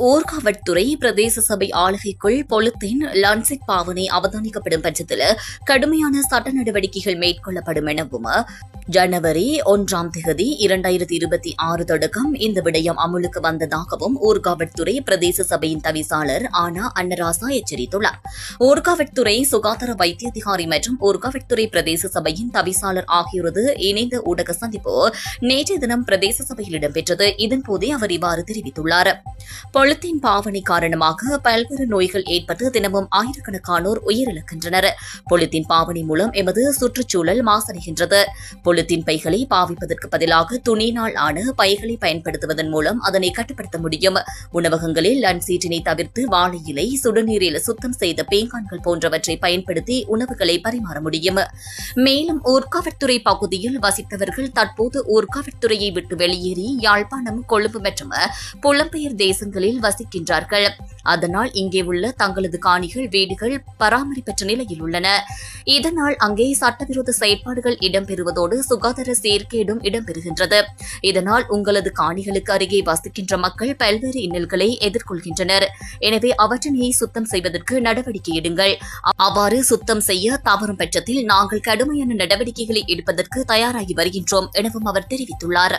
ஊர்காவட்துறை பிரதேச சபை ஆளுகைக்குள் பொலித்தீன் லான்சிக் பாவனை அவதானிக்கப்படும் பட்சத்தில் கடுமையான சட்ட நடவடிக்கைகள் மேற்கொள்ளப்படும் எனவும் ஜனவரி ஒன்றாம் தேதி இரண்டாயிரத்தி இருபத்தி ஆறு தொடக்கம் இந்த விடயம் அமுலுக்கு வந்ததாகவும் ஊர்காவட்துறை பிரதேச சபையின் தவிசாளர் ஆனா அன்னராசா எச்சரித்துள்ளார். ஊர்காவட்துறை சுகாதார வைத்திய அதிகாரி மற்றும் ஊர்காவட்துறை பிரதேச சபையின் தவிசாளர் ஆகியோரது இணைந்த ஊடக சந்திப்பு நேற்றைய தினம் பிரதேச சபையில் இடம்பெற்றது. இதன்போதே அவர் இவ்வாறு தெரிவித்துள்ளார். பொலித்தீன் பாவனை காரணமாக பல்வேறு நோய்கள் ஏற்பட்டு தினமும் ஆயிரக்கணக்கானோர் உயிரிழக்கின்றனர். பொலித்தீன் பாவனை மூலம் எமது சுற்றுச்சூழல் மாசடைகின்றது. பொலித்தீன் பைகளை பாவிப்பதற்கு பதிலாக துணியினால் ஆன பைகளை பயன்படுத்துவதன் மூலம் அதனை கட்டுப்படுத்த முடியும். உணவகங்களில் லன்சீட்டினை தவிர்த்து வாழை இலை சுடுநீரில் சுத்தம் செய்த பேங்கான்கள் போன்றவற்றை பயன்படுத்தி உணவுகளை பரிமாற முடியும். மேலும் ஊர்காவற்துறை பகுதியில் வசித்தவர்கள் தற்போது ஊர்காவற்துறையை விட்டு வெளியேறி யாழ்ப்பாணம் கொழும்பு மற்றும் புலம்பெயர் தேச தேசங்களில் வசிக்கின்றார்கள். அதனால் இங்கே உள்ள தங்களது காணிகள் வீடுகள் பராமரிப்பற்ற நிலையில் உள்ளன. இதனால் அங்கே சட்டவிரோத செயற்பாடுகள் இடம்பெறுவதோடு சுகாதார சீர்கேடும் இடம்பெறுகின்றது. இதனால் உங்களது காணிகளுக்கு அருகே வசிக்கின்ற மக்கள் பல்வேறு இன்னல்களை எதிர்கொள்கின்றனர். எனவே அவற்றினை சுத்தம் செய்வதற்கு நடவடிக்கை எடுங்கள். அவ்வாறு சுத்தம் செய்ய தவறும் பட்சத்தில் நாங்கள் கடுமையான நடவடிக்கைகளை எடுப்பதற்கு தயாராகி வருகின்றோம் எனவும் அவர் தெரிவித்துள்ளார்.